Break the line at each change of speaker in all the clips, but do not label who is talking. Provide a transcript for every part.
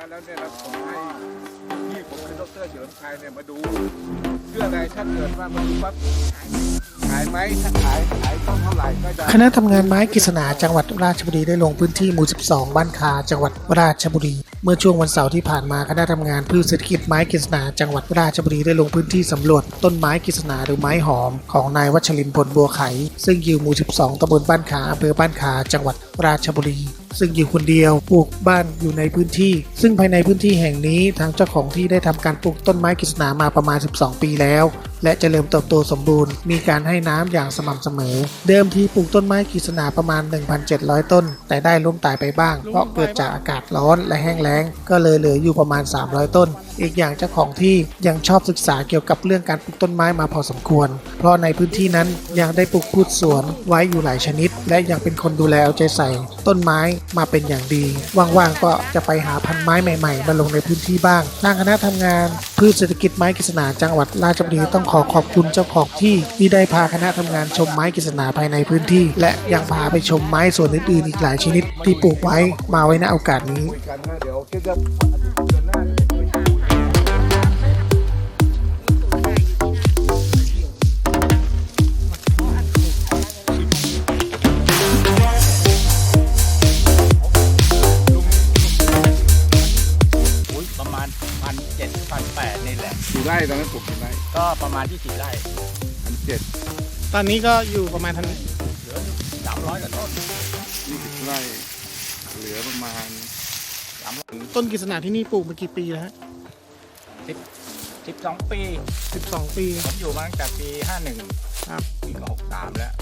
มาแล้วเนี่ยเราผมให้พี่ผมคือดรเฉลิมชัยเนี่ยมาดูเพื่ออะไรถ้าเกิดว่ามันปั๊บขายไหมถ้าขายขายต้องเท่าไหร่ก็จะ
คณะทำงานไม้กฤษณาจังหวัดราชบุรีได้ลงพื้นที่หมู่ 12 บ้านคาจังหวัดราชบุรี เมื่อช่วงวันเสาร์ที่ผ่านมาคณะทำงานพืชเศรษฐกิจไม้กฤษณาจังหวัดราชบุรีได้ลงพื้นที่สำรวจต้นไม้กฤษณาหรือไม้หอมของนายวัชรินพลบัวไข ซึ่งอยู่หมู่ 12ตำบลบ้านขาอำเภอบ้านขาจังหวัดราชบุรี ซึ่งอยู่คนเดียวปลูกบ้านอยู่ในพื้นที่ ซึ่งภายในพื้นที่แห่งนี้ทางเจ้าของที่ได้ทำการปลูกต้นไม้กฤษณามาประมาณ 12 ปีแล้ว และเจริญเติบโตสมบูรณ์ มีการให้น้ำอย่างสม่ำเสมอ เดิมทีปลูกต้นไม้กฤษณาประมาณ 1,700 ต้น แต่ได้ล้มตายไปบ้าง เพราะเกิดจากอากาศร้อนและแห้งแล้ง ก็เลยเหลืออยู่ประมาณ 300 ต้น อีกอย่างเจ้าของที่ยังชอบศึกษาเกี่ยวกับเรื่องการปลูกต้นไม้มาพอสมควร เพราะในพื้นที่นั้นยังได้ปลูกพืชสวนไว้อยู่หลายชนิด และยังเป็นคนดูแลเอาใจใส่ ต้นไม้มาเป็นอย่างดี ว่างๆก็จะไปหาพันไม้ใหม่ๆ มาลงในพื้นที่บ้างทางคณะทำงานพืชเศรษฐกิจไม้กฤษณาจังหวัดราชบุรีต้องขอขอบคุณเจ้าของที่ที่ได้พาคณะทำงานชมไม้กฤษณาภายในพื้นที่ และยังพาไปชมไม้ส่วนอื่นๆอีกหลายชนิดที่ปลูกไว้มาไว้ในโอกาสนี้
พันแปดนี่แหละ
กี่ไร่ตอนนั้นปลูกกี่ไร่
ก็ประมาณที่สี่ไร่
พันเจ็ด
ตอนนี้ก็อยู่ประมาณทัน
เหลือสามร้อยกว่าต้น
ยี่สิบไร่ เหลือประมาณ
สามร้อย
ต้นกฤษณาที่นี่ปลูกมากี่ปีแล้วฮะ
สิบสองปี
12ปี
ผมอยู่มาตั้งแต่ปีห้าหนึ่ง
ครับ
ปีก็หกสามแล้ว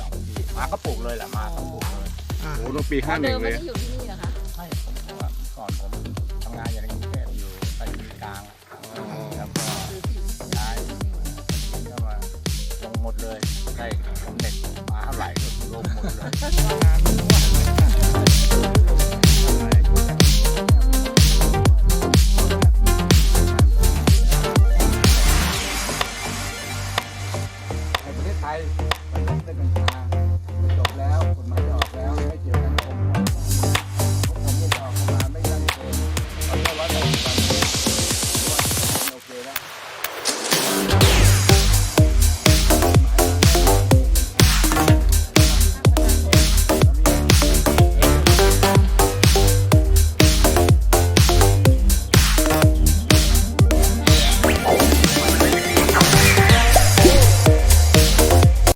สองปีมาก็ปลูกเลยแหละมาก็ปลูกเลย
อ่า
โอ้โหต้องปีห้าหนึ่
เดิ
ง
ม
เล
ไม่
ย
ได้อยู่ที่นี่
ก็มา